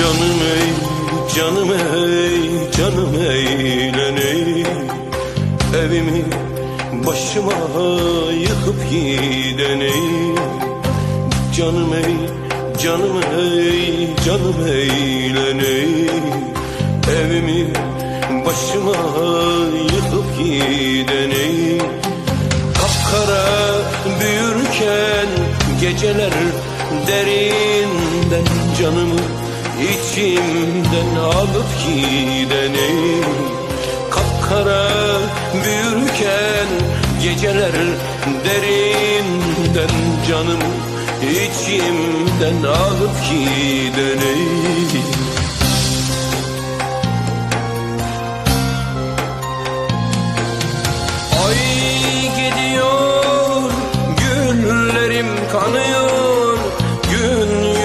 Canım ey, canım ey, canım eğleney. Evimi başıma yıkıp gideney. Canım ey, canım ey, canım eğleney. Evimi başıma yıkıp gideney. Kapkara büyürken geceler derinden Canımı içimden alıp gideni Kapkara büyürken geceler derinden Canımı içimden alıp gideni Ay gidiyor güllerim kanıyor